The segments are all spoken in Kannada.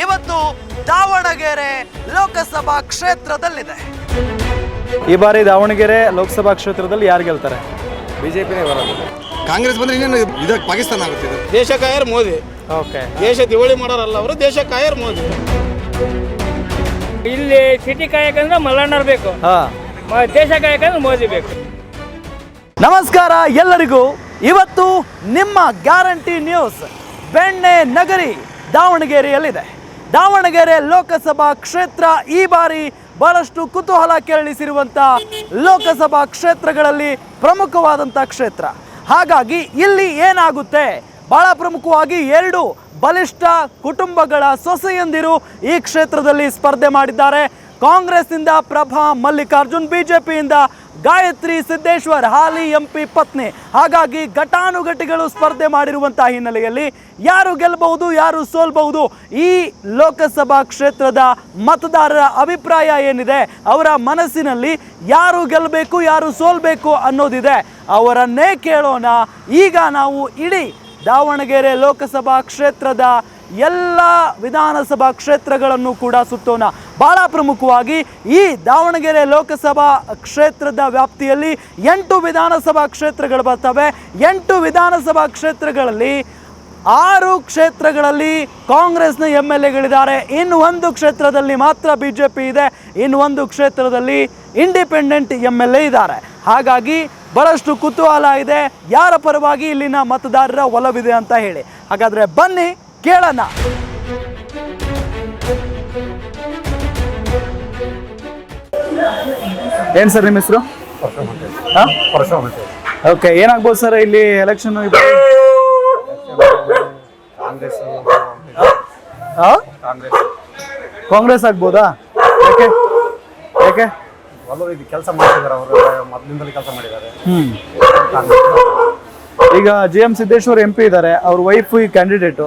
ಇವತ್ತು ದಾವಣಗೆರೆ ಲೋಕಸಭಾ ಕ್ಷೇತ್ರದಲ್ಲಿದೆ. ಈ ಬಾರಿ ದಾವಣಗೆರೆ ಲೋಕಸಭಾ ಕ್ಷೇತ್ರದಲ್ಲಿ ಯಾರು ಗೆಲ್ತಾರೆ? ಬಿಜೆಪಿನೇ ಬರೋದು ಕಾಂಗ್ರೆಸ್ ಬಂದ್ರೆ ಇನ್ನೇನು ಇದಕ್ಕೆ ಪಾಕಿಸ್ತಾನ ಆಗುತ್ತೆ ಇದು ದೇಶ ಕಾಯರ್ ಮೋದಿ. ಓಕೆ. ದೇಶ ದಿವಾಳಿ ಮಾಡೋರಲ್ಲ ಅವರು ದೇಶ ಕಾಯರ್ ಮೋದಿ. ಇಲ್ಲಿ ಸಿಟಿ ಕಾಯಕಂದ್ರೆ ಮಲ್ಲಣ್ಣರ್ ಬೇಕು. ಹಾ. ಮ- ದೇಶ ಕಾಯಕಂದ್ರೆ ಮೋದಿ ಬೇಕು. ನಮಸ್ಕಾರ ಎಲ್ಲರಿಗೂ. ಇವತ್ತು ನಿಮ್ಮ ಗ್ಯಾರಂಟಿ ನ್ಯೂಸ್. ಬೆಣ್ಣೆ ನಗರಿ ದಾವಣಗೆರೆಯಲ್ಲಿದೆ. ದಾವಣಗೆರೆ ಲೋಕಸಭಾ ಕ್ಷೇತ್ರ ಈ ಬಾರಿ ಬಹಳಷ್ಟು ಕುತೂಹಲ ಕೆರಳಿಸಿರುವಂಥ ಲೋಕಸಭಾ ಕ್ಷೇತ್ರಗಳಲ್ಲಿ ಪ್ರಮುಖವಾದಂಥ ಕ್ಷೇತ್ರ. ಹಾಗಾಗಿ ಇಲ್ಲಿ ಏನಾಗುತ್ತೆ? ಬಹಳ ಪ್ರಮುಖವಾಗಿ ಎರಡು ಬಲಿಷ್ಠ ಕುಟುಂಬಗಳ ಸೊಸೆಯಂದಿರು ಈ ಕ್ಷೇತ್ರದಲ್ಲಿ ಸ್ಪರ್ಧೆ ಮಾಡಿದ್ದಾರೆ. ಕಾಂಗ್ರೆಸ್ನಿಂದ ಪ್ರಭಾ ಮಲ್ಲಿಕಾರ್ಜುನ್, ಬಿಜೆಪಿಯಿಂದ ಗಾಯತ್ರಿ ಸಿದ್ದೇಶ್ವರ್, ಹಾಲಿ ಎಂ ಪಿ ಪತ್ನಿ. ಹಾಗಾಗಿ ಘಟಾನುಘಟಿಗಳು ಸ್ಪರ್ಧೆ ಮಾಡಿರುವಂತಹ ಹಿನ್ನೆಲೆಯಲ್ಲಿ ಯಾರು ಗೆಲ್ಲಬಹುದು, ಯಾರು ಸೋಲ್ಬಹುದು, ಈ ಲೋಕಸಭಾ ಕ್ಷೇತ್ರದ ಮತದಾರರ ಅಭಿಪ್ರಾಯ ಏನಿದೆ, ಅವರ ಮನಸ್ಸಿನಲ್ಲಿ ಯಾರು ಗೆಲ್ಲಬೇಕು, ಯಾರು ಸೋಲ್ಬೇಕು ಅನ್ನೋದಿದೆ. ಅವರನ್ನೇ ಕೇಳೋಣ. ಈಗ ನಾವು ಇಡೀ ದಾವಣಗೆರೆ ಲೋಕಸಭಾ ಕ್ಷೇತ್ರದ ಎಲ್ಲ ವಿಧಾನಸಭಾ ಕ್ಷೇತ್ರಗಳನ್ನು ಕೂಡ ಸುತ್ತೋಣ. ಬಹಳ ಪ್ರಮುಖವಾಗಿ ಈ ದಾವಣಗೆರೆ ಲೋಕಸಭಾ ಕ್ಷೇತ್ರದ ವ್ಯಾಪ್ತಿಯಲ್ಲಿ ಎಂಟು ವಿಧಾನಸಭಾ ಕ್ಷೇತ್ರಗಳು ಬರ್ತವೆ. ಎಂಟು ವಿಧಾನಸಭಾ ಕ್ಷೇತ್ರಗಳಲ್ಲಿ ಆರು ಕ್ಷೇತ್ರಗಳಲ್ಲಿ ಕಾಂಗ್ರೆಸ್ನ ಎಂ ಎಲ್ ಎಗಳಿದ್ದಾರೆ ಇನ್ನು ಒಂದು ಕ್ಷೇತ್ರದಲ್ಲಿ ಮಾತ್ರ ಬಿ ಜೆ ಪಿ ಇದೆ. ಇನ್ನು ಒಂದು ಕ್ಷೇತ್ರದಲ್ಲಿ ಇಂಡಿಪೆಂಡೆಂಟ್ ಎಂ ಎಲ್ ಎ ಇದ್ದಾರೆ. ಹಾಗಾಗಿ ಬಹಳಷ್ಟು ಕುತೂಹಲ ಇದೆ. ಯಾರ ಪರವಾಗಿ ಇಲ್ಲಿನ ಮತದಾರರ ಒಲವಿದೆ ಅಂತ ಹೇಳಿ. ಹಾಗಾದರೆ ಬನ್ನಿ ಕೇಳೋಣ. ಏನ್ ಸರ್ ನಿಮ್ಮ ಹೆಸರು? ಓಕೆ ಏನಾಗ್ಬೋದು ಸರ್ ಇಲ್ಲಿ ಎಲೆಕ್ಷನ್ ಕಾಂಗ್ರೆಸ್ ಆಗ್ಬೋದಾ? ಓಕೆ ಯಾಕೆ? ಇದು ಕೆಲಸ ಮಾಡ್ತಿದ್ದಾರೆ ಅವರು ಮೊದಲಿಂದಲೇ ಕೆಲಸ ಮಾಡಿದ್ದಾರೆ. ಹ್ಮ್. ಈಗ G M Siddeshwar M P ಇದ್ದಾರೆ ಅವ್ರ ವೈಫ್ ಈ ಕ್ಯಾಂಡಿಡೇಟು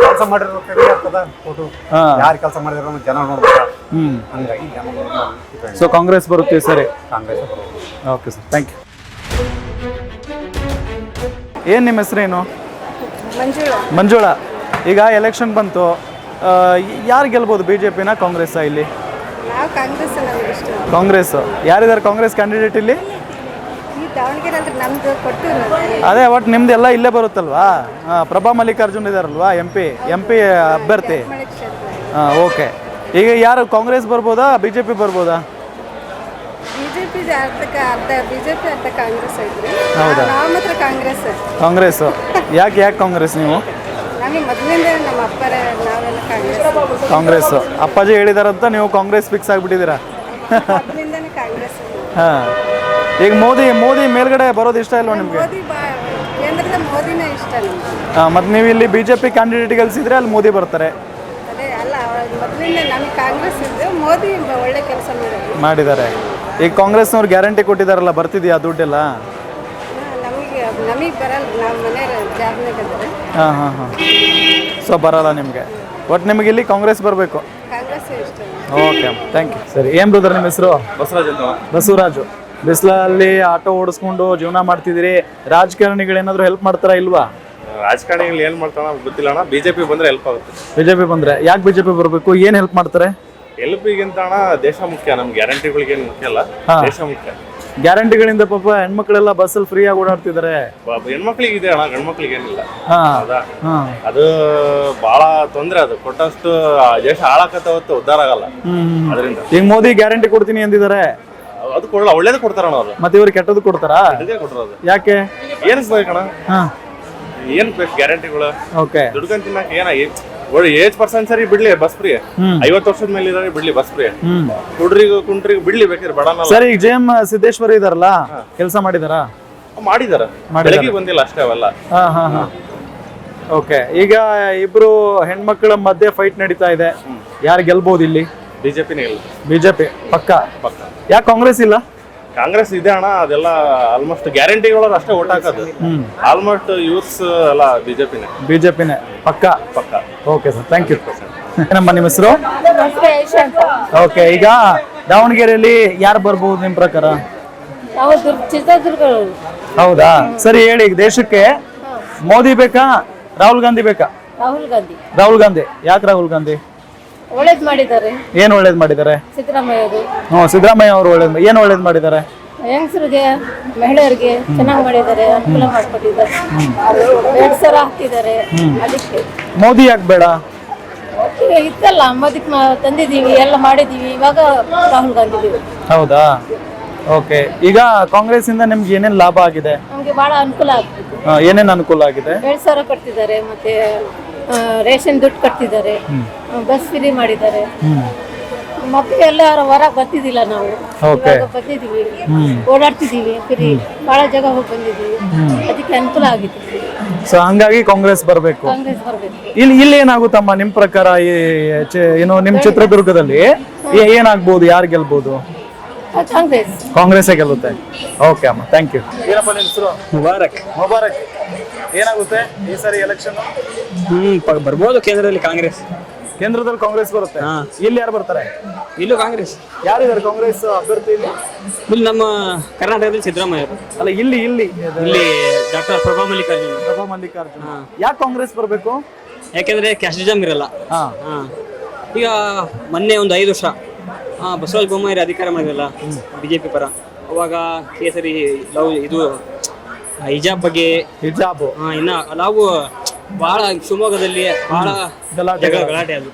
ಕೆಲಸ ಮಾಡಿರೋ ಕಡೆ ಆಗ್ತದ? ಫೋಟೋ. ಹಾ. ಯಾರು ಕೆಲಸ ಮಾಡಿದ್ರು ಜನ ನೋಡ್ಬೇಕು. ಹ್ಮ್. ಹಂಗಾಗಿ ಜನ. ಸೊ ಕಾಂಗ್ರೆಸ್ ಬರುತ್ತೆ ಸರಿ? ಕಾಂಗ್ರೆಸ್ ಬರೋದು ಓಕೆ ಸರ್ ಥ್ಯಾಂಕ್ ಯು ಏನು ನಿಮ್ಮ ಹೆಸರೇನು ಮಂಜುಳ. ಈಗ ಎಲೆಕ್ಷನ್ ಬಂತು. ಯಾರು ಗೆಲ್ಬೋದು? ಬಿ ಜೆ ಪಿನ ಕಾಂಗ್ರೆಸ್ ಇಲ್ಲಿ? ನಾವು ಕಾಂಗ್ರೆಸ್ ನಮ್ಗೆ ಇಷ್ಟ ಕಾಂಗ್ರೆಸ್ ಯಾರಿದ್ದಾರೆ ಕಾಂಗ್ರೆಸ್ ಕ್ಯಾಂಡಿಡೇಟ್ ಇಲ್ಲಿ ಈ ದಾವಣಗೆರೆ ಅಂದ್ರೆ ನಮ್ದು ಕೊಟ್ಟು ನಾವು ಅದೇ ಒಟ್ಟು ನಿಮ್ದು ಎಲ್ಲ ಇಲ್ಲೇ ಬರುತ್ತಲ್ವಾ? ಪ್ರಭಾ ಮಲ್ಲಿಕಾರ್ಜುನ್ ಇದಾರಲ್ವಾ ಎಂ ಪಿ ಎಂ ಪಿ ಅಭ್ಯರ್ಥಿ? ಹಾಂ ಓಕೆ. ಈಗ ಯಾರು ಕಾಂಗ್ರೆಸ್ ಬರ್ಬೋದಾ ಬಿ ಜೆ ಪಿ ಬರ್ಬೋದಾ ಹೌದಾ? ಕಾಂಗ್ರೆಸ್. ಯಾಕೆ ಯಾಕೆ ಕಾಂಗ್ರೆಸ್ ನೀವು? ಕಾಂಗ್ರೆಸ್. ಅಪ್ಪಾಜಿ ಹೇಳಿದಾರಂತ ನೀವು ಕಾಂಗ್ರೆಸ್ ಫಿಕ್ಸ್ ಆಗಿಬಿಟ್ಟಿದ್ದೀರಾ? ಹಾಂ. ಈಗ ಮೋದಿ ಮೋದಿ ಮೇಲ್ಗಡೆ ಬರೋದು ಇಷ್ಟ ಇಲ್ವಾ ನಿಮಗೆ? ಮೋದಿ ಬಾ ಕೇಂದ್ರದ ಮೋದಿನೇ ಇಷ್ಟ ನಮ್ಗೆ. ಹಾಂ ಮತ್ತು ನೀವು ಇಲ್ಲಿ ಬಿ ಜೆ ಪಿ ಕ್ಯಾಂಡಿಡೇಟ್ ಗೆಲ್ಸಿದ್ರೆ ಅಲ್ಲಿ ಮೋದಿ ಬರ್ತಾರೆ. ಅದೇ ಅಲ್ಲ ಮೊದಲಿಂದ ನಮಗೆ ಕಾಂಗ್ರೆಸ್ ಇದ್ದು ಮೋದಿ ಬ- ಒಳ್ಳೆ ಕೆಲಸ ಮಾಡಿದ್ರು ಮಾಡಿದ್ದಾರೆ. ಈಗ ಕಾಂಗ್ರೆಸ್ನವ್ರು ಗ್ಯಾರಂಟಿ ಕೊಟ್ಟಿದ್ದಾರಲ್ಲ ಬರ್ತಿದ್ಯಾ ದುಡ್ಡೆಲ್ಲ? ನಮಗೆ ನಮಗೆ ಬರಲ್ಲ ನಾವು ಮನೆಯವ್ರು ಜಾಬ್ನಾಗ ಅಂದ್ರೆ ಹಾಂ ಹಾಂ ಹಾಂ. ಸೊ ಬರಲ್ಲ ನಿಮಗೆ. ಒಟ್ಟು ನಿಮಗೆ ಇಲ್ಲಿ ಕಾಂಗ್ರೆಸ್ ಬರಬೇಕು. ಕಾಂಗ್ರೆಸ್ ಇಷ್ಟ ಓಕೆ ಥ್ಯಾಂಕ್ ಯು ಸರಿ ಏನು ಬ್ರದರ್ ನಿಮ್ಮ ಹೆಸರು? ಬಸವರಾಜ್ ಅಂತ. ಬಸವರಾಜು. ಬಿಸಿಲಲ್ಲಿ ಆಟೋ ಓಡಿಸ್ಕೊಂಡು ಜೀವನ ಮಾಡ್ತಿದ್ದೀರಿ. ರಾಜಕಾರಣಿಗಳು ಏನಾದರೂ ಹೆಲ್ಪ್ ಮಾಡ್ತಾರಾ ಇಲ್ವಾ? ರಾಜಕಾರಣಿಗಳು ಏನ್ ಮಾಡ್ತಾನ ಗೊತ್ತಿಲ್ಲ ಅಣ್ಣ. ಬಿಜೆಪಿ ಬಂದ್ರೆ ಹೆಲ್ಪ್ ಆಗುತ್ತೆ. ಬಿಜೆಪಿ ಬಂದರೆ ಯಾಕೆ ಬಿ ಜೆ ಪಿ ಬರಬೇಕು? ಏನು ಹೆಲ್ಪ್ ಮಾಡ್ತಾರೆ? ಹೆಲ್ಪಿಗಿಂತ ಅಣ್ಣ ದೇಶ ಮುಖ್ಯ. ನಮ್ಗೆ ಗ್ಯಾರಂಟಿಗಳಿಗೆ ಏನು ಮುಖ್ಯ ಅಲ್ಲ. ಹಾ. ದೇಶ ಮುಖ್ಯ. ಗ್ಯಾರಂಟಿಗಳಿಂದ ಪಾಪ ಹೆಣ್ಮಕ್ಳೆಲ್ಲ ಬಸ್ಸಲ್ಲಿ ಫ್ರೀಯಾಗಿ ಓಡಾಡ್ತಿದ್ದಾರೆ. ಬ- ಹೆಣ್ಮಕ್ಳಿಗೆ ಇದೆ ಅಣ್ಣ ಗಂಡ್ಮಕ್ಳಿಗೆ ಏನಿಲ್ಲ. ಹಾಂ. ಹೌದಾ? ಹಾಂ. ಅದು ಬಹಳ ತೊಂದ್ರೆ ಅದು. ಕೊಟ್ಟಷ್ಟು ಆ ದೇಶ ಹಾಳಾಕತ್ತ ಹೊತ್ತು ಉದ್ಧಾರ ಆಗಲ್ಲ. ಹ್ಮ್. ಅದರಿಂದ. ಈಗ ಮೋದಿ ಗ್ಯಾರಂಟಿ ಕೊಡ್ತೀನಿ ಅಂದಿದ್ದಾರೆ. ಅದು ಕೊಡಲ್ಲ ಒಳ್ಳೇದು ಕೊಡ್ತಾರಣ್ಣ ಅವ್ರು ಮತ್ತೆ ಇವ್ರು ಕೆಟ್ಟದ್ದು ಕೊಡ್ತಾರಾ? ಇದೇ ಕೊಟ್ಟಿರೋದು ಯಾಕೆ? ಏನಕ್ಕೆ ಅಣ್ಣ? ಹಾ. ಏನ್ ಬೇಕು? ಗ್ಯಾರಂಟಿಗಳು ಓಕೆ ದುಡ್ಕೊಂಡ್ ತಿನ್ನಕ್ ಏನ ಒಳ್ಳೆ ಏಜ್ ಪರ್ಸನ್ ಸರಿ ಬಿಡ್ಲಿ ಬಸ್ ಫ್ರೀ ಹ್ಮ್. ಐವತ್ತು ವರ್ಷದ ಮೇಲೆ ಇದ್ರೆ ಬಿಡ್ಲಿ ಬಸ್ ಫ್ರೀ ಹ್ಮ್. ಕುಡ್ರಿಗೂ ಕುಂಟ್ರಿಗೂ ಬಿಡ್ಲಿ ಬೇಕಾದ್ರೆ ಬಡನಲ್ಲ ಸರಿ ಈಗ ಜೆ ಎಂ ಸಿದ್ದೇಶ್ವರ ಇದಾರಲ್ಲ ಕೆಲಸ ಮಾಡಿದಾರಾ? ಮಾಡಿದಾರ. ಮಾಡಿದಾರ. ಬೆಳಗ್ಗೆ ಬಂದಿಲ್ಲ ಅಷ್ಟೇ ಅವೆಲ್ಲ. ಹಾ ಹಾ ಹಾ. ಓಕೆ ಈಗ ಇಬ್ರು ಹೆಣ್ಮಕ್ಳ ಮಧ್ಯೆ ಫೈಟ್ ನಡೀತಾ ಇದೆ. ಯಾರು ಗೆಲ್ಬಹುದು ಇಲ್ಲಿ? ಬಿಜೆಪಿನೇ ಇಲ್ಲ. ಬಿಜೆಪಿ ಪಕ್ಕ? ಪಕ್ಕ. ಯಾಕೆ ಕಾಂಗ್ರೆಸ್ ಇಲ್ಲ? ಕಾಂಗ್ರೆಸ್ ಇದೆ ಅಣ್ಣ ಅದೆಲ್ಲ ಆಲ್ಮೋಸ್ಟ್ ಗ್ಯಾರಂಟಿಗಳವ್ರು ಅಷ್ಟೇ ಓಟ್ ಹಾಕೋದು. ಆಲ್ಮೋಸ್ಟ್ ಯೂತ್ಸ್ ಎಲ್ಲ ಬಿಜೆಪಿನೇ. ಬಿಜೆಪಿನೇ ಪಕ್ಕ? ಪಕ್ಕ. ಓಕೆ ಸರ್ ಥ್ಯಾಂಕ್ ಯು ನಮ್ಮ ನಿಮ್ಮ ಹೆಸರು? ಓಕೆ ಈಗ ದಾವಣಗೆರೆಯಲ್ಲಿ ಯಾರು ಬರ್ಬೋದು ನಿಮ್ಮ ಪ್ರಕಾರ? ಹೌದಾ? ಸರಿ ಹೇಳಿ ಈಗ ದೇಶಕ್ಕೆ ಮೋದಿ ಬೇಕಾ ರಾಹುಲ್ ಗಾಂಧಿ ಬೇಕಾ? ರಾಹುಲ್ ಗಾಂಧಿ. ರಾಹುಲ್ ಗಾಂಧಿ. ಯಾಕೆ ರಾಹುಲ್ ಗಾಂಧಿ? ಒಳ್ಳೇದು ಮಾಡಿದ್ದಾರೆ. ಏನ್ ಒಳ್ಳೇದ್ ಮಾಡಿದ್ದಾರೆ? ಸಿದ್ದರಾಮಯ್ಯ ಅವರು ಹ್ಞೂ ಸಿದ್ದರಾಮಯ್ಯ ಅವರು ಒಳ್ಳೇದ್ ಏನು ಒಳ್ಳೇದ್ ಮಾಡಿದ್ದಾರೆ? ಹೆಂಗಸರಿಗೆ ಮಹಿಳೆಯರಿಗೆ ಚೆನ್ನಾಗಿ ಮಾಡಿದ್ದಾರೆ ಅನುಕೂಲ ಮಾಡಿಕೊಟ್ಟಿದ್ದಾರೆ ಎರಡು ಸಾವಿರ ಹಾಕ್ತಿದ್ದಾರೆ. ಅದಕ್ಕೆ. ಮೋದಿ ಯಾಕೆ ಬೇಡ? ಒಟ್ಟಿಗೆ ಇತ್ತಲ್ಲ ಮೋದಿಕ್ ತಂದಿದ್ದೀವಿ ಎಲ್ಲ ಮಾಡಿದೀವಿ ಇವಾಗ ರಾಹುಲ್ ಗಾಂಧಿ. ಹೌದಾ? ಓಕೆ. ಈಗ ಕಾಂಗ್ರೆಸ್ ಇಂದ ನಿಮ್ಗೆ ಏನೇನ್ ಲಾಭ ಆಗಿದೆ? ನಮ್ಗೆ ಬಹಳ ಅನುಕೂಲ ಆಗ್ತಿದೆ. ಆ, ಏನೇನ್ ಅನುಕೂಲ ಆಗಿದೆ? ಎರಡ್ ಸಾವಿರ ಕಟ್ತಿದ್ದಾರೆ ಮತ್ತೆ ರೇಷನ್ ದುಡ್ಡು ಕಟ್ತಿದ್ದಾರೆ ಬಸ್ ಫ್ರೀ ಮಾಡಿದ್ದಾರೆ. ಮಕ್ಕಳೆಲ್ಲ ಎಲ್ಲ ಹೊರಗೆ ಬರ್ತಿದ್ದಿಲ್ಲ ನಾವು. Okay. ಇವಾಗ ಬಂದಿದ್ದೀವಿ ಓಡಾಡ್ತಿದ್ದೀವಿ ಫ್ರೀ. ಬಹಳ ಜಾಗ ಹೋಗಿ ಬಂದಿದ್ದೀವಿ. ಅದಕ್ಕೆ ಅನುಕೂಲ ಆಗಿದೆ. ಸೊ ಹಂಗಾಗಿ ಕಾಂಗ್ರೆಸ್ ಬರಬೇಕು. ಕಾಂಗ್ರೆಸ್ ಬರಬೇಕು. ಇಲ್ಲಿ ಇಲ್ಲಿ ಏನಾಗುತ್ತಮ್ಮ ನಿಮ್ ಪ್ರಕಾರ ಈ ಚೆ- ಏನು ನಿಮ್ ಚಿತ್ರದುರ್ಗದಲ್ಲಿ? ಏ- ಏನಾಗ್ಬೋದು ಯಾರು ಗೆಲ್ಬೋದು? ಕಾಂಗ್ರೆಸ್. ಕಾಂಗ್ರೆಸ್ಸೇ ಗೆಲ್ಲುತ್ತೆ. ಓಕೆ ಅಮ್ಮ ಥ್ಯಾಂಕ್ ಯು ಏನಪ್ಪ ನಿನ್ನ ಹೆಸರು. ಮುಬಾರಕ್. ಮುಬಾರಕ್. ಏನಾಗುತ್ತೆ ಈ ಸಾರಿ ಎಲೆಕ್ಷನ್ ಹ್ಮ್ ಬರ್ಬೋದು ಕೇಂದ್ರದಲ್ಲಿ ಕಾಂಗ್ರೆಸ್. ಕೇಂದ್ರದಲ್ಲಿ ಕಾಂಗ್ರೆಸ್ ಬರುತ್ತೆ. ಇಲ್ಲಿ ಯಾರು ಬರ್ತಾರೆ? ಇಲ್ಲೂ ಕಾಂಗ್ರೆಸ್. ಯಾರಿದ್ದಾರೆ ಕಾಂಗ್ರೆಸ್ ಅಭ್ಯರ್ಥಿ ಇಲ್ಲಿ? ಇಲ್ಲಿ ನಮ್ಮ ಕರ್ನಾಟಕದಲ್ಲಿ ಸಿದ್ದರಾಮಯ್ಯ ಅವರು. ಅಲ್ಲ ಇಲ್ಲಿ ಇಲ್ಲಿ. ಇಲ್ಲಿ ಡಾಕ್ಟರ್ ಪ್ರಭಾ ಮಲ್ಲಿಕಾರ್ಜುನ್. ಪ್ರಭಾ ಮಲ್ಲಿಕಾರ್ಜುನ. ಯಾಕೆ ಕಾಂಗ್ರೆಸ್ ಬರಬೇಕು? ಯಾಕೆಂದ್ರೆ ಕ್ಯಾಸ್ಟಿಸಮ್ ಇರಲ್ಲ. ಹಾ. ಹಾ. ಈಗ ಮೊನ್ನೆ ಒಂದು ಐದು ವರ್ಷ ಆ, ಬಸವರಾಜ ಬೊಮ್ಮಾಯಿ ಅಧಿಕಾರ ಮಾಡಿದ್ರಲ್ಲ ಬಿಜೆಪಿ ಪರ. ಅವಾಗ ಕೇಸರಿ ಲವ್ ಇದು ಹಿಜಾಬ್ ಬಗ್ಗೆ ಹಿಜಾಬ್. ಹಾ, ಇನ್ನ ಹಲವು ಬಹಳ ಶಿವಮೊಗ್ಗದಲ್ಲಿ ಬಹಳ ಗಲಾಟೆ. ಜಗಳ ಗಲಾಟೆ ಅದು.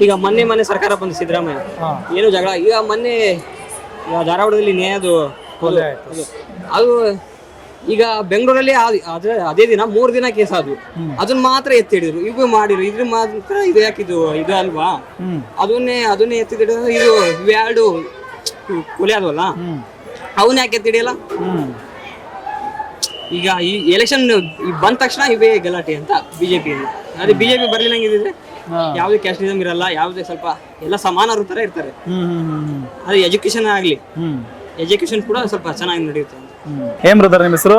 ಈಗ ಮೊನ್ನೆ ಮೊನ್ನೆ ಸರ್ಕಾರ ಬಂದು ಸಿದ್ದರಾಮಯ್ಯ. ಹಾ. ಏನು ಜಗಳ ಈಗ ಮೊನ್ನೆ ಈಗ ಧಾರವಾಡದಲ್ಲಿ ನೇಯದು ಕೊಲೆ ಆಯ್ತು ಅದು ಅದು ಈಗ ಬೆಂಗಳೂರಲ್ಲಿ ಆ- ಅದೇ ಅದೇ ದಿನ ಮೂರು ದಿನ ಕೇಸ್ ಅದು. ಅದನ್ನ ಮಾತ್ರ ಎತ್ತಿ ಹಿಡಿದ್ರು. ಇವು ಮಾಡಿದ್ರು ಇದ್ರ ಮಾತ್ರ ಇದು ಯಾಕಿದು ಇದು ಅಲ್ವಾ? ಅದನ್ನೇ ಅದನ್ನೇ ಎತ್ತಿ ಹಿಡಿದ್ರು. ಇದು ಇವೆರಡು ಕೊಲೆ ಅಲ್ಲ ಅವನ್ನ ಯಾಕೆ ಎತ್ತಿಡಿಯಲ್ಲ ಹ್ಮ್. ಈಗ ಈ ಎಲೆಕ್ಷನ್ ಬಂದ ತಕ್ಷಣ ಇವೇ ಗಲಾಟೆ ಅಂತ ಬಿಜೆಪಿ ಅದೇ ಬಿಜೆಪಿ ಬರ್ಲಿಲ್ಲಂಗಿದ್ರೆ ಯಾವುದೇ ಕ್ಯಾಸ್ಟಿಸಮ್ ಇರಲ್ಲ ಯಾವುದೇ ಸ್ವಲ್ಪ ಎಲ್ಲ ಸಮಾನರು ತರ ಇರ್ತಾರೆ. ಅದೇ ಎಜುಕೇಶನ್ ಆಗ್ಲಿ. ಹ್ಮ್. ಎಜುಕೇಶನ್ ಕೂಡ ಸ್ವಲ್ಪ ಚೆನ್ನಾಗಿ ನಡೆಯುತ್ತೆ ಹೇ ಏನ್ ಬ್ರದರ್ ನಿಮ್ಮ ಹೆಸರು?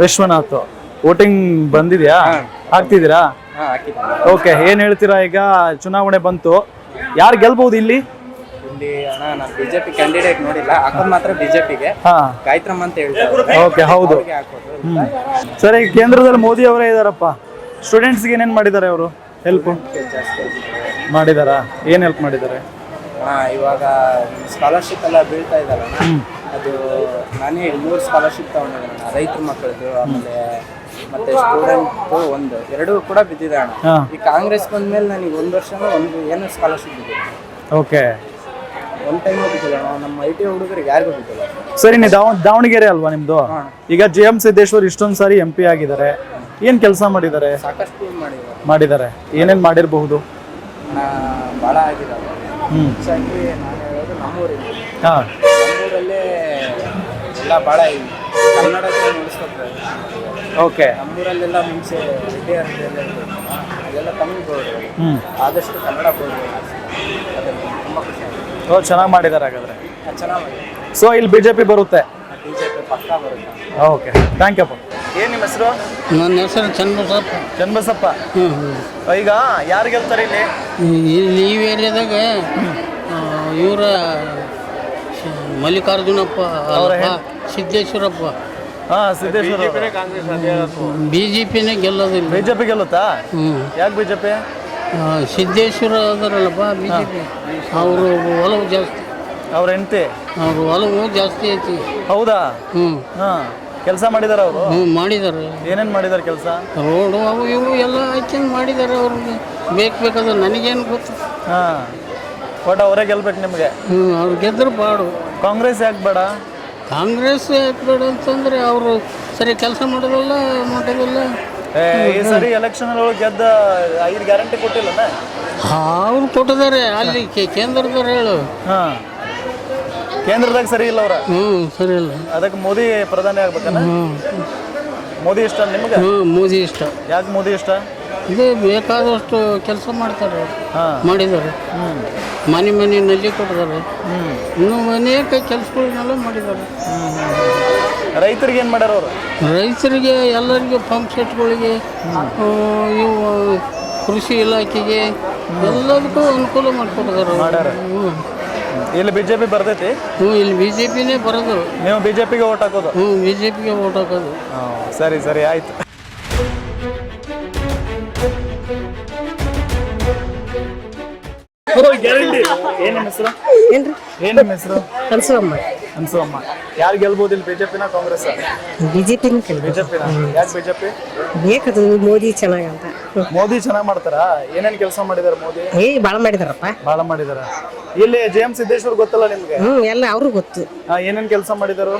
ವಿಶ್ವನಾಥ್ ವೋಟಿಂಗ್ ಬಂದಿದ್ಯಾ? ಹಾಕ್ತಿದ್ದೀರಾ ಓಕೆ ಏನ್ ಹೇಳ್ತೀರಾ ಈಗ? ಚುನಾವಣೆ ಬಂತು. ಯಾರು ಗೆಲ್ಬಹುದು ಇಲ್ಲಿ? ಇಲ್ಲಿ ಅಣ್ಣ ನಾನು ಬಿಜೆಪಿ ಕ್ಯಾಂಡಿಡೇಟ್ ನೋಡಿಲ್ಲ. ಹಾಕೋದು ಮಾತ್ರ ಬಿಜೆಪಿಗೆ ಹಾ. ಗಾಯತ್ರಮ್ ಅಂತ ಹೇಳ್ತಾರೆ. ಓಕೆ ಹೌದು. ಅವ್ರಿಗೆ ಹಾಕೋದು ಹ್ಮ್. ಸರಿ ಈಗ ಕೇಂದ್ರದಲ್ಲಿ ಮೋದಿ ಅವರೇ ಇದಾರಪ್ಪ. ಸ್ಟೂಡೆಂಟ್ಸ್ಗೆ ಏನೇನ್ ಮಾಡಿದ್ದಾರೆ ಅವರು? ಹೆಲ್ಪ್ ಮಾಡಿದಾರಾ? ಏನ್ ಹೆಲ್ಪ್ ಮಾಡಿದ್ದಾರೆ ಹಾ ಇವಾಗ ಸ್ಕಾಲರ್ಶಿಪ್ ಎಲ್ಲ ಬೀಳ್ತಾ ಇದ್ದಾರ ಅದು ನಾನೇ ಮೂರು ಸ್ಕಾಲರ್ಶಿಪ್ ತಗೊಂಡಿದ್ದೆ ರೈತರ ಮಕ್ಕಳದು ಆಮೇಲೆ ಮತ್ತೆ ಸ್ಟೂಡೆಂಟ್ ಒಂದು. ಎರಡು ಕೂಡ ಬಿದ್ದಿದೆ ಅಣ್ಣ. ಹಾ. ಈ ಕಾಂಗ್ರೆಸ್ ಬಂದ್ಮೇಲೆ ನನಗೆ ಒಂದು ವರ್ಷನೂ ಒಂದು ಏನು ಸ್ಕಾಲರ್ಶಿಪ್ ಬಿದ್ದಿಲ್ಲ ಓಕೆ. ಒಂದು ಟೈಮ್ ಅಣ್ಣ ನಮ್ಮ ಐ ಟಿ ಹುಡುಗರಿಗೆ ಯಾರಿಗೂ ಬಿದ್ದಿಲ್ಲ ಸರಿ ನೀವು ದಾವ ದಾವಣಗೆರೆ ಅಲ್ವಾ ನಿಮ್ದು? ಈಗ ಜೆ ಎಂ ಸಿದ್ದೇಶ್ವರ್ ಇಷ್ಟೊಂದು ಸಾರಿ ಎಂ ಪಿ ಆಗಿದ್ದಾರೆ. ಏನ್ ಕೆಲಸ ಮಾಡಿದ್ದಾರೆ? ಸಾಕಷ್ಟು ಮಾಡಿದ್ದಾರೆ ಮಾಡಿದ್ದಾರೆ. ಏನೇನ್ ಮಾಡಿರಬಹುದು? ನಾ ಭಾಳ ಆಗಿದ್ದಾವೆ ಹ್ಮ್. ಹೆಚ್ಚಾಗಿ ನಾನು ಹೇಳೋದು ನಮ್ಮೂರಿಗೆ. ಹಾ. ನಮ್ಮೂರಲ್ಲೇ ಎಲ್ಲ ಭಾಳ ಕನ್ನಡಕ್ಕೆ ನುಡಿಸ್ಕೊತಾರೆ. ಓಕೆ. ನಮ್ಮೂರಲ್ಲೆಲ್ಲ ಮುಂಚೆ ರಿಟೈರ್ ಅದೆಲ್ಲ ತಮಿಳು ಬೋರ್ಡ್ ಹ್ಮ್. ಆದಷ್ಟು ಕನ್ನಡ ಬೋರ್ಡ್ ಅದರಲ್ಲಿ ತುಂಬ ಖುಷಿ ಆಗುತ್ತೆ. ಚೆನ್ನಾಗಿ ಮಾಡಿದ್ದಾರೆ ಹಾಗಾದ್ರೆ. ಸೊ ಇಲ್ಲಿ ಬಿಜೆಪಿ ಬರುತ್ತೆ? ಬಿ ಜೆ ಪಿ ಬರುತ್ತೆ. ಓಕೆ ಥ್ಯಾಂಕ್ ಯು ಏನ್ ನಿಮ್ಮ ಹೆಸರು? ನನ್ನ ಹೆಸರು ಚನ್ನಬಸಪ್ಪ. ಚನ್ನಬಸಪ್ಪ. ಈಗ ಯಾರು ಗೆಲ್ತಾರೆ ಇಲ್ಲಿ? ಇಲ್ಲಿ ಈ ಏರಿಯಾದಾಗ ಇವರ ಮಲ್ಲಿಕಾರ್ಜುನಪ್ಪ ಸಿದ್ದೇಶ್ವರಪ್ಪ. ಹಾ ಸಿದ್ದೇಶ್ವರ ಬಿ ಜೆ ಪಿನೇ ಗೆಲ್ಲೋದಿಲ್ಲ. ಬಿಜೆಪಿ ಗೆಲ್ಲುತ್ತಾ? ಹ್ಞೂ ಯಾಕೆ ಬಿಜೆಪಿ ಸಿದ್ದೇಶ್ವರ ಅದರಲ್ಲಪ್ಪ ಬಿ ಜೆ ಪಿ ಅವರು ಒಲವು ಜಾಸ್ತಿ. ಅವ್ರ ಎಂತೆ ಅವರು ಒಲವು ಜಾಸ್ತಿ ಐತಿ. ಹೌದಾ? ಹ್ಞೂ ಹಾಂ. ಕೆಲಸ ಮಾಡಿದಾರ ಅವರು? ಹ್ಞೂ ಮಾಡಿದ್ದಾರೆ ಏನೇನ್ ಮಾಡಿದಾರೆ ಕೆಲಸ? ರೋಡು ಅವು ಇವು ಎಲ್ಲ ಹಾಕ್ಯಂದು ಮಾಡಿದ್ದಾರೆ ಅವ್ರಿಗೆ. ಬೇಕು ಬೇಕಾದ್ರೆ ನನಗೇನು ಗೊತ್ತು. ಹಾಂ. ಬಟ್ ಅವರೇ ಗೆಲ್ಬೇಕು ನಿಮಗೆ? ಹ್ಞೂ ಅವ್ರು ಗೆದ್ದರು ಬಾಡು ಕಾಂಗ್ರೆಸ್ ಯಾಕೆ ಬೇಡ? ಕಾಂಗ್ರೆಸ್ ಬೇಡ ಅಂತಂದ್ರೆ ಅವರು ಸರಿ ಕೆಲಸ ಮಾಡೋದಿಲ್ಲ ಮಾಡೋದಿಲ್ಲ ಈ ಸರಿ ಎಲೆಕ್ಷನ್ ಒಳಗೆ ಗೆದ್ದ ಐದು ಗ್ಯಾರಂಟಿ ಕೊಟ್ಟಿಲ್ಲನ? ಅವ್ರು ಕೊಟ್ಟಿದ್ದಾರೆ. ಅಲ್ಲಿ ಕೆ- ಕೇಂದ್ರದವ್ರು ಹೇಳು. ಹಾ. ಕೇಂದ್ರದಾಗ ಸರಿ ಇಲ್ಲ ಅವ್ರ? ಹ್ಞೂ ಸರಿ ಇಲ್ಲ. ಅದಕ್ಕೆ ಮೋದಿ ಪ್ರಧಾನಿ ಆಗ್ಬೇಕನ? ಹ್ಞೂ ಮೋದಿ ಇಷ್ಟ ನಿಮ್ಗೆ? ಹ್ಞೂ ಮೋದಿ ಇಷ್ಟ. ಯಾಕೆ ಮೋದಿ ಇಷ್ಟ? ಇದೇ ಬೇಕಾದಷ್ಟು ಕೆಲಸ ಮಾಡ್ತಾರೆ. ಹಾ. ಮಾಡಿದ್ದಾರೆ. ಮನೆ ಮನೆ ನಲ್ಲಿ ಕೊಟ್ಟಿದ್ದಾರೆ. ಇನ್ನೂ ಅನೇಕ ಕೆಲಸಗಳನ್ನೆಲ್ಲ ಮಾಡಿದ್ದಾರೆ. ರೈತರಿಗೆ ಏನು ಮಾಡ್ಯಾರ ಅವರು? ರೈತರಿಗೆ ಎಲ್ಲರಿಗೂ ಪಂಪ್ ಸೆಟ್ಗಳಿಗೆ ಆ, ಇವು ಕೃಷಿ ಇಲಾಖೆಗೆ ಎಲ್ಲದಕ್ಕೂ ಅನುಕೂಲ ಮಾಡಿಕೊಟ್ಟಿದ್ದಾರೆ ಮಾಡ್ಯಾರ? ಹ್ಞೂ. ಇಲ್ಲಿ ಬಿಜೆಪಿ ಬರ್ತೈತಿ? ಹ್ಞೂ ಇಲ್ಲಿ ಬಿ ಜೆ ಪಿನೇ ಬರೋದು. ನೀವು ಬಿಜೆಪಿಗೆ ಓಟ್ ಹಾಕೋದು? ಹ್ಞೂ ಬಿ ಜೆ ಪಿಗೆ ಓಟ್ ಹಾಕೋದು ಸರಿ ಸರಿ ಆಯ್ತು. ಗ್ಯಾರಂಟಿ ಏನ್ ಹೆಸರು? ಏನ್ರಿ? ಏನ್ ಹೆಸರು? ಕನ್ಸಮ್ಮ ಅನ್ಸುವಮ್ಮ ಯಾರು ಗೆಲ್ಬಹುದು ಇಲ್ಲಿ ಬಿಜೆಪಿನ ಕಾಂಗ್ರೆಸ್ ಬಿಜೆಪಿನ ಬಿಜೆಪಿನ ಯಾಕೆ ಬಿಜೆಪಿ ಬೇಕದು ಮೋದಿ ಚೆನ್ನಾಗಂತ ಮೋದಿ ಚೆನ್ನಾಗಿ ಮಾಡ್ತಾರಾ? ಏನೇನ್ ಕೆಲಸ ಮಾಡಿದಾರೆ ಮೋದಿ? ಏ ಭಾಳ ಮಾಡಿದಾರಪ್ಪ. ಬಹಳ ಮಾಡಿದಾರ. ಇಲ್ಲಿ ಜೆ ಎಂ ಸಿದ್ದೇಶ್ವರ್ ಗೊತ್ತಲ್ಲ ನಿಮ್ಗೆ? ಹ್ಞೂ ಎಲ್ಲ ಅವ್ರು ಗೊತ್ತು. ಏನೇನ್ ಕೆಲಸ ಮಾಡಿದಾರು?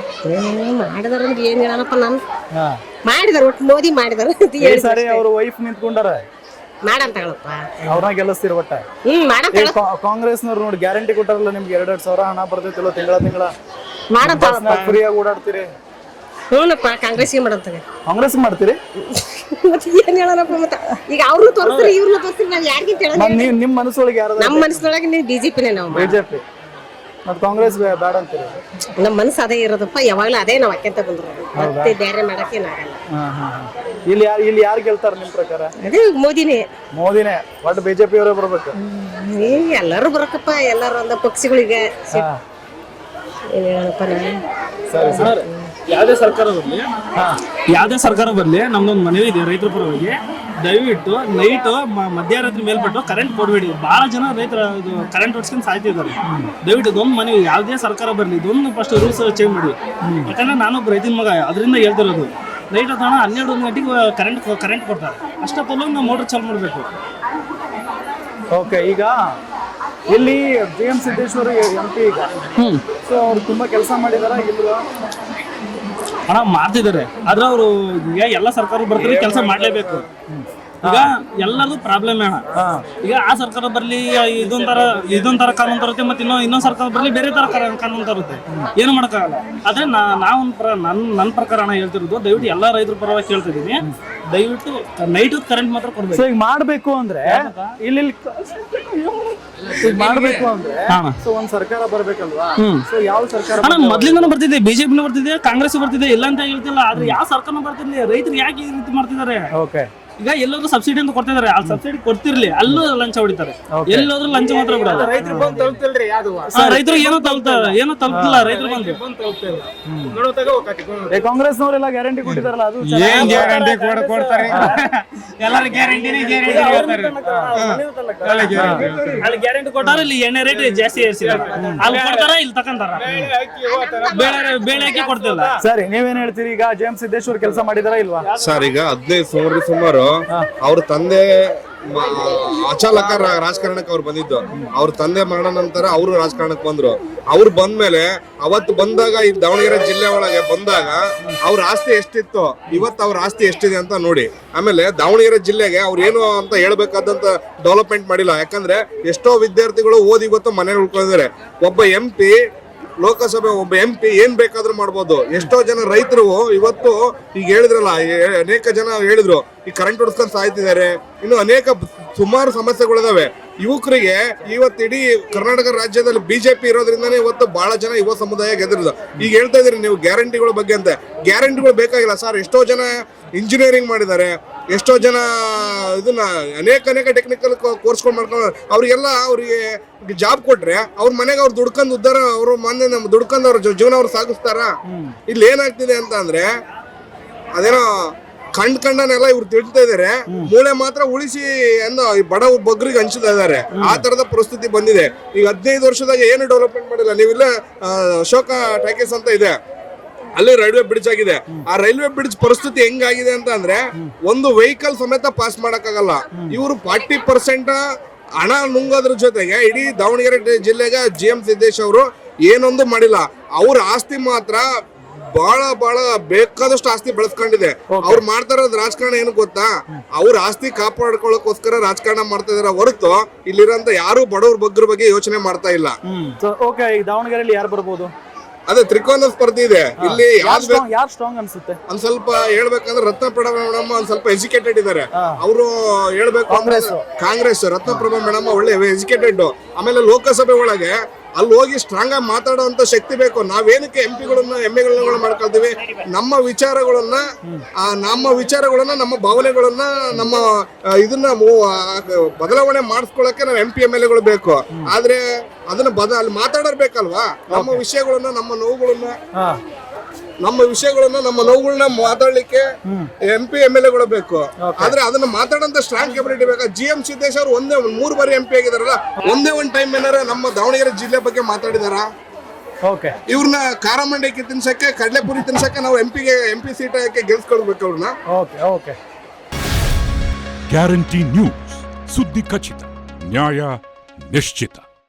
ಮಾಡಿದಾರ ಅಂದ್ರೆ ಏನ್ ಹೇಳಪ್ಪ ನಾನು? ಹಾ. ಮಾಡಿದಾರ ಒಟ್ಟು ಮೋದಿ ಮಾಡಿದಾರ ಅಂತ ಈ ಹೇಳಿ ಸಾರಿ ಅವ್ರ ವೈಫ್ ನಿಂತ್ಕೊಂಡಾರ? ಮಾಡಂತ ಹೇಳಪ್ಪ ಅವ್ರನ್ನ ಗೆಲ್ಲಿಸ್ತೀರ ಒಟ್ಟ? ಹ್ಮ್ ಮಾಡಂತ ಈ ಕಾಂಗ್ರೆಸ್ನವ್ರು ನೋಡಿ ಗ್ಯಾರಂಟಿ ಕೊಟ್ಟಾರಲ್ಲ ನಿಮ್ಗೆ ಎರಡೆರಡು ಸಾವಿರ ಹಣ ಬರ್ತೈತಿಲ್ಲ ತಿಂಗಳ ತಿಂಗಳ? ಮಾಡಂತ ಹೇಳಪ್ಪ ಫ್ರೀ ಆಗಿ ಓಡಾಡ್ತೀರಿ. ಹ್ಞೂನಪ್ಪ ಕಾಂಗ್ರೆಸ್ಗೆ ಮಾಡಂತ ಕಾಂಗ್ರೆಸ್ ಮಾಡ್ತೀರಿ? ಮತ್ತೆ ಏನ್ ಹೇಳಣಪ್ಪ ಮತ್ತ? ಈಗ ಅವ್ರನ್ನೂ ತೋರಿಸ್ತೀರಿ ಇವ್ರನ್ನೂ ತೋರಿಸ್ತೀರಿ ನಾವು ಯಾರಿಗಿಂತ ಹೇಳ ನಾನ್ ನಿಮ್ಮ ನಿಮ್ ಮನಸ್ಸೊಳಗೆ ಯಾರದ ನಮ್ಮ ಮನಸ್ಸಿನೊಳಗೆ ನೀವು ಬಿಜೆಪಿನೇ ನಾವು ಬಿಜೆಪಿ ಮತ್ತೆ ಕಾಂಗ್ರೆಸ್ ಬೇಡ ಅಂತೀರಿ. ನಮ್ಮ ಮನಸ್ಸು ಅದೇ ಇರೋದಪ್ಪ ಯಾವಾಗಲೂ ಅದೇ ನಾವು ಅಕ್ಕೆಂತ ಬಂದ್ರು. ಮತ್ತೆ ಬೇರೆ ಮಾಡಕ್ಕೇನಾಗಲ್ಲ ಆಗಲ್ಲ. ಇಲ್ಲಿ ಯಾರು ಇಲ್ಲಿ ಯಾರು ಗೆಲ್ತಾರ ನಿಮ್ಮ ಪ್ರಕಾರ? ಅದೇ ಮೋದಿನೇ. ಮೋದಿನೇ. ಒಟ್ಟು ಬಿಜೆಪಿ ಅವರೇ ಬರ್ಬೇಕು. ಎಲ್ಲರೂ ಬರಕಪ್ಪ ಎಲ್ಲರೂ ಅಂದ ಪಕ್ಷಿಗಳಿಗೆ ಏನ್ ಹೇಳಪ್ಪ ನಾನು? ಸರಿ ಸರಿ. ಯಾವುದೇ ಸರ್ಕಾರ ಬರಲಿ ಯಾವುದೇ ಸರ್ಕಾರ ಬರಲಿ ನಮ್ದೊಂದು ಮನವಿ ಇದೆ ರೈತರ ಪರವಾಗಿ. ದಯವಿಟ್ಟು ನೈಟ್ ಮಧ್ಯರಾತ್ರಿ ಮೇಲ್ಪಟ್ಟು ಕರೆಂಟ್ ಕೊಡಬೇಡಿ. ಭಾಳ ಜನ ರೈತರ ಇದು ಕರೆಂಟ್ ಹೊಡ್ಸ್ಕೊಂಡು ಸಾಯ್ತಿದ್ದಾರೆ ದಯವಿಟ್ಟು ಇದೊಂದು ಮನವಿ ಯಾವುದೇ ಸರ್ಕಾರ ಬರಲಿ ಇದೊಂದು ಫಸ್ಟ್ ರೂಲ್ಸ್ ಚೇಂಜ್ ಮಾಡಿ. ಯಾಕಂದ್ರೆ ನಾನೊಬ್ಬ ರೈತನ ಮಗ ಅದರಿಂದ ಹೇಳ್ತಿರೋದು ನೈಟ್ ಹೊತ್ತಾಣ ಹನ್ನೆರಡು ಒಂದು ಗಂಟೆಗೆ ಕರೆಂಟ್ ಕರೆಂಟ್ ಕೊಡ್ತಾರೆ. ಅಷ್ಟೊತ್ತಲ್ಲೂ ನಾವು ಮೋಟ್ರ್ ಚಾಲು ಮಾಡಬೇಕು. ಓಕೆ ಈಗ ಇಲ್ಲಿ G M Siddeshwara M P ಈಗ. ಸೊ ಅವ್ರು ತುಂಬಾ ಕೆಲಸ ಮಾಡಿದಾರ ಇಲ್ವಾ ಹಣ ಮಾಡ್ತಿದ್ದಾರೆ. ಆದ್ರೆ ಅವರು ಈಗ ಎಲ್ಲ ಸರ್ಕಾರ ಬರ್ತಾರೆ ಕೆಲಸ ಮಾಡ್ಲೇಬೇಕು. ಈಗ ಎಲ್ಲರದು ಪ್ರಾಬ್ಲಮ್ ಅಣ್ಣ. ಈಗ ಆ ಸರ್ಕಾರ ಬರ್ಲಿ ಇದೊಂದರ ಇದೊಂದರ ಕಾನೂನು ತರುತ್ತೆ ಮತ್ತೆ ಇನ್ನೊ ಇನ್ನೊಂದ್ ಸರ್ಕಾರ ಬರ್ಲಿ ಬೇರೆ ತರ ಕಾನೂನು ತರುತ್ತೆ. ಏನು ಮಾಡಕ್ಕಾಗಲ್ಲ. ಆದ್ರೆ ನಾ ನಾವು ಪ್ರ ನನ್ ನನ್ನ ಪ್ರಕಾರ ಹಣ ಹೇಳ್ತಿರೋದು ದಯವಿಟ್ಟು ಎಲ್ಲ ರೈತರ ಪರವಾಗಿ ಕೇಳ್ತಿದ್ದೀನಿ ದಯವಿಟ್ಟು ನೈಟ್ ಕರೆಂಟ್ ಮಾತ್ರ ಸೊ ಕೊಡ್ಬೇಕು ಈಗ ಮಾಡ್ಬೇಕು ಅಂದ್ರೆ ಇಲ್ಲಿ ಈಗ ಮಾಡ್ಬೇಕು ಅಂದ್ರೆ. ಸೊ ಒಂದ್ ಸರ್ಕಾರ ಬರ್ಬೇಕಲ್ವಾ? ಸೊ ಯಾವ ಸರ್ಕಾರ ಮೊದ್ಲಿಂದನೂ ಬರ್ತಿದೆ ಬಿಜೆಪಿನೂ ಬರ್ತಿದೆ ಕಾಂಗ್ರೆಸ್ ಬರ್ತಿದೆ ಇಲ್ಲ ಅಂತ ಹೇಳ್ತಿಲ್ಲ ಆದ್ರೆ ಯಾವ ಸರ್ಕಾರನೂ ಬರ್ತಿರ್ಲಿ ರೈತರು ಯಾಕೆ ಈ ರೀತಿ ಮಾಡ್ತಿದ್ದಾರೆ? ಓಕೆ ಈಗ ಎಲ್ಲರೂ ಸಬ್ಸಿಡಿ ಅಂತ ಕೊಡ್ತಿದಾರೆ ಆ ಸಬ್ಸಿಡಿ ಕೊಡ್ತಿರ್ಲಿ ಅಲ್ಲೂ ಲಂಚ ಹೊಡಿತಾರೆ. ಎಲ್ಲಾದ್ರೂ ಲಂಚ ಮಾತ್ರ ಬಿಡಲ್ಲ ರೈತರು ಬಂದು ತಲುಪ್ತಿಲ್ರಿ ಯಾವ್ದು? ರೈತರು ಏನೋ ತಲುಪ್ತಾರೆ ಏನೋ ತಲುಪ್ತಿಲ್ಲ ರೈತರು ಬಂದು ಕಾಂಗ್ರೆಸ್ ನವರೆಲ್ಲ ಗ್ಯಾರಂಟಿ ಕೊಟ್ಟಿದಾರಲ್ಲ ಅದು ಏನ್ ಗ್ಯಾರಂಟಿ ಕೊಡ ಕೊಡ್ತಾರೆ? ಎಲ್ಲರೂ ಗ್ಯಾರಂಟಿನೇ ಅಲ್ಲಿ ಗ್ಯಾರಂಟಿ ಕೊಟ್ಟಾರ ಇಲ್ಲಿ ಎಣ್ಣೆ ರೇಟ್ ಜಾಸ್ತಿ ಏರ್ಸಿದಾರೆ ಅಲ್ಲಿ ಕೊಡ್ತಾರ ಇಲ್ಲಿ ತಕೊಂತಾರ. ಬೇಳೆ ಬೇಳೆ ಹಾಕಿ ಕೊಡ್ತಿಲ್ಲ. ಸರಿ ನೀವೇನ್ ಹೇಳ್ತೀರಿ ಈಗ ಜೆ ಎಂ ಸಿದ್ದೇಶ್ವರ್ ಕೆಲಸ ಮಾಡಿದಾರ ಇಲ್ವಾ? ಸರ್ ಈಗ ಹದಿನೈದು ಸುಮಾರು ಸುಮಾರು ಅವ್ರ ತಂದೆ ಅಚಾಲಕ ರಾಜಕಾರಣಕ್ಕೆ ಅವ್ರು ಬಂದಿದ್ದು. ಅವ್ರ ತಂದೆ ಮರಣ ನಂತರ ಅವರು ರಾಜಕಾರಣಕ್ಕೆ ಬಂದ್ರು. ಅವ್ರು ಬಂದ್ಮೇಲೆ ಅವತ್ತು ಬಂದಾಗ ಈ ದಾವಣಗೆರೆ ಜಿಲ್ಲೆ ಒಳಗೆ ಬಂದಾಗ ಅವ್ರ ಆಸ್ತಿ ಎಷ್ಟಿತ್ತು? ಇವತ್ತು ಅವ್ರ ಆಸ್ತಿ ಎಷ್ಟಿದೆ ಅಂತ ನೋಡಿ. ಆಮೇಲೆ ದಾವಣಗೆರೆ ಜಿಲ್ಲೆಗೆ ಅವ್ರು ಏನು ಅಂತ ಹೇಳ್ಬೇಕಾದಂತ ಡೆವಲಪ್ಮೆಂಟ್ ಮಾಡಿಲ್ಲ. ಯಾಕಂದ್ರೆ ಎಷ್ಟೋ ವಿದ್ಯಾರ್ಥಿಗಳು ಓದಿ ಇವತ್ತು ಮನೇಲಿ ಉಳ್ಕೊಂಡಿದ್ದಾರೆ. ಒಬ್ಬ ಎಂ ಪಿ ಲೋಕಸಭೆ ಒಬ್ಬ ಎಂ ಪಿ ಏನ್ ಬೇಕಾದ್ರೂ ಮಾಡ್ಬೋದು. ಎಷ್ಟೋ ಜನ ರೈತರು ಇವತ್ತು ಈಗ ಹೇಳಿದ್ರಲ್ಲ ಅನೇಕ ಜನ ಹೇಳಿದ್ರು, ಈ ಕರೆಂಟ್ ಹೊಡ್ಸ್ಕೊಂಡ್ ಸಾಯ್ತಿದ್ದಾರೆ. ಇನ್ನು ಅನೇಕ ಸುಮಾರು ಸಮಸ್ಯೆಗಳಿದಾವೆ. ಯುವಕರಿಗೆ ಇವತ್ತು ಇಡೀ ಕರ್ನಾಟಕ ರಾಜ್ಯದಲ್ಲಿ ಬಿಜೆಪಿ ಇರೋದ್ರಿಂದನೇ ಇವತ್ತು ಬಹಳ ಜನ ಯುವ ಸಮುದಾಯ ಗೆದ್ದಿರೋದು. ಈಗ ಹೇಳ್ತಾ ಇದೀರಿ ನೀವು ಗ್ಯಾರಂಟಿಗಳ ಬಗ್ಗೆ ಅಂತ. ಗ್ಯಾರಂಟಿಗಳು ಬೇಕಾಗಿಲ್ಲ. ಸರ್, ಎಷ್ಟೋ ಜನ ಇಂಜಿನಿಯರಿಂಗ್ ಮಾಡಿದ್ದಾರೆ. ಎಷ್ಟೋ ಜನ ಇದನ್ನ ಅನೇಕ ಅನೇಕ ಟೆಕ್ನಿಕಲ್ ಕೋರ್ಸ್ಗಳು ಮಾಡ್ಕೊಂಡು ಅವರಿಗೆಲ್ಲ ಅವ್ರಿಗೆ ಜಾಬ್ ಕೊಟ್ರೆ ಅವ್ರ ಮನೆಗೆ ಅವ್ರು ದುಡ್ಕೊಂಡು ಉದ್ದಾರ ಅವ್ರ ಮನೆ ನಮ್ಮ ದುಡ್ಕೊಂಡು ಅವ್ರ ಜೀವನ ಅವ್ರು ಸಾಗಿಸ್ತಾರ. ಇಲ್ಲಿ ಏನಾಗ್ತಿದೆ ಅಂತ ಅಂದ್ರೆ ಅದೇನೋ ಕಂಡ್ ಕಂಡನೆಲ್ಲ ಇವ್ರು ತಿಳ್ತಾ ಇದಾರೆ. ಮೂಳೆ ಮಾತ್ರ ಉಳಿಸಿ ಅನ್ನೋ ಈ ಬಡ ಬಗ್ರಿಗೆ ಹಂಚುತ್ತಾ ಇದಾರೆ. ಆ ತರದ ಪರಿಸ್ಥಿತಿ ಬಂದಿದೆ. ಈಗ ಹದಿನೈದು ವರ್ಷದಾಗ ಏನು ಡೆವಲಪ್ಮೆಂಟ್ ಮಾಡಿಲ್ಲ? ನೀವಿಲ್ಲ ಅಶೋಕ ಟ್ಯಾಕೇಸ್ ಅಂತ ಇದೆ. ಅಲ್ಲಿ ರೈಲ್ವೆ ಬ್ರಿಡ್ಜ್ ಆಗಿದೆ. ಆ ರೈಲ್ವೆ ಬ್ರಿಡ್ಜ್ ಪರಿಸ್ಥಿತಿ ಹೆಂಗಾಗಿದೆ ಅಂತ ಅಂದ್ರೆ ಒಂದು ವೆಹಿಕಲ್ ಸಮೇತ ಪಾಸ್ ಮಾಡಕ್ಕಾಗಲ್ಲ. ಇವರು ಫಾರ್ಟಿ ಪರ್ಸೆಂಟ್ ಹಣ ನುಂಗೋದ್ರ ಜೊತೆಗೆ ಇಡೀ ದಾವಣಗೆರೆ ಜಿಲ್ಲೆಗೆ ಜಿ ಎಂ ಸಿದ್ದೇಶ್ ಅವರು ಏನೊಂದು ಮಾಡಿಲ್ಲ. ಅವ್ರ ಆಸ್ತಿ ಮಾತ್ರ ಬಹಳ ಬಹಳ ಬೇಕಾದಷ್ಟು ಆಸ್ತಿ ಬೆಳೆಸ್ಕೊಂಡಿದೆ. ಅವ್ರು ಮಾಡ್ತಾ ಇರೋದು ರಾಜಕಾರಣ ಏನು ಗೊತ್ತಾ? ಅವ್ರ ಆಸ್ತಿ ಕಾಪಾಡ್ಕೊಳ್ಳೋಕೋಸ್ಕರ ರಾಜಕಾರಣ ಮಾಡ್ತಾ ಇದಾರೆ. ಹೊರತು ಇಲ್ಲಿರೋಂತ ಯಾರು ಬಡವ್ರ ಬಗ್ಗರ ಬಗ್ಗೆ ಯೋಚನೆ ಮಾಡ್ತಾ ಇಲ್ಲ. ಓಕೆ ದಾವಣಗೆರೆಯಲ್ಲಿ ಯಾರು ಬರ್ಬೋದು? ಅದೇ ತ್ರಿಕೋನ ಸ್ಪರ್ಧೆ ಇದೆ. ಇಲ್ಲಿ ಯಾರು ಯಾವ್ದು ಸ್ಟ್ರಾಂಗ್ ಯಾರು ಸ್ಟ್ರಾಂಗ್ ಅನ್ಸುತ್ತೆ? ಒಂದ್ ಸ್ವಲ್ಪ ಹೇಳ್ಬೇಕಂದ್ರೆ ರತ್ನಪ್ರಭಾ ಮೇಡಮ್ ಒಂದ್ ಸ್ವಲ್ಪ ಎಜುಕೇಟೆಡ್ ಇದಾರೆ. ಅವರು ಹೇಳ್ಬೇಕು ಕಾಂಗ್ರೆಸ್. ಕಾಂಗ್ರೆಸ್ ರತ್ನಪ್ರಭಾ ಮೇಡಮ್ ಒಳ್ಳೆ ಎಜುಕೇಟೆಡ್ ಆಮೇಲೆ ಲೋಕಸಭೆ ಒಳಗೆ ಅಲ್ಲಿ ಹೋಗಿ ಸ್ಟ್ರಾಂಗ್ ಆಗಿ ಮಾತಾಡುವಂತ ಶಕ್ತಿ ಬೇಕು. ನಾವೇನಕ್ಕೆ ಎಂ ಪಿಗಳನ್ನ ಎಂ ಎಗಳನ್ನ ಮಾಡ್ಕೊಳ್ತೀವಿ? ನಮ್ಮ ವಿಚಾರಗಳನ್ನ ಆ, ನಮ್ಮ ವಿಚಾರಗಳನ್ನ ನಮ್ಮ ಭಾವನೆಗಳನ್ನ ನಮ್ಮ ಇದನ್ನ ಬದಲಾವಣೆ ಮಾಡಿಸ್ಕೊಳಕ್ಕೆ ನಾವು ಎಂ ಪಿ ಎಂ ಎಲ್ ಎಗಳು ಬೇಕು. ಆದ್ರೆ ಅದನ್ನ ಬದ ಅಲ್ಲಿ ಮಾತಾಡೋರ್ ಬೇಕಲ್ವಾ? ನಮ್ಮ ವಿಷಯಗಳನ್ನ ನಮ್ಮ ನೋವುಗಳನ್ನ ನಮ್ಮ ವಿಷಯಗಳನ್ನ ನಮ್ಮ ನೋವುಗಳನ್ನ ಮಾತಾಡ್ಲಿಕ್ಕೆ ಎಂ ಪಿ ಎಂ ಎಲ್ ಎಗಳು ಬೇಕು. ಆದ್ರೆ ಅದನ್ನ ಮಾತಾಡಂತ ಸ್ಟ್ರಾಂಗ್ ಕೆಬಿಲಿಟಿ ಬೇಕಾ? ಜಿ ಎಂ ಸಿದ್ದೇಶ್ ಅವರು ಒಂದೇ ಒಂದು ಮೂರು ಬಾರಿ ಎಂ ಪಿ ಆಗಿದಾರಲ್ಲ ಒಂದೇ ಒಂದ್ ಟೈಮ್ ಏನಾರ ನಮ್ಮ ದಾವಣಗೆರೆ ಜಿಲ್ಲೆ ಬಗ್ಗೆ ಮಾತಾಡಿದಾರ? ಓಕೆ ಇವ್ರನ್ನ ಖಾರ ಮಂಡಕ್ಕಿ ತಿನ್ಸಕ್ಕೆ ಕಡಲೆಪುರಿ ತಿನ್ಸಕ್ಕೆ ನಾವು ಎಂ ಪಿಗೆ ಎಂ ಪಿ ಸೀಟ್ ಹಾಕಿ ಗೆಲ್ಸ್ಕೊಳ್ಬೇಕು ಅವ್ರನ್ನ ಓಕೆ ಓಕೆ ಗ್ಯಾರಂಟಿ ನ್ಯೂಸ್ ಸುದ್ದಿ ಖಚಿತ ನ್ಯಾಯ ನಿಶ್ಚಿತ.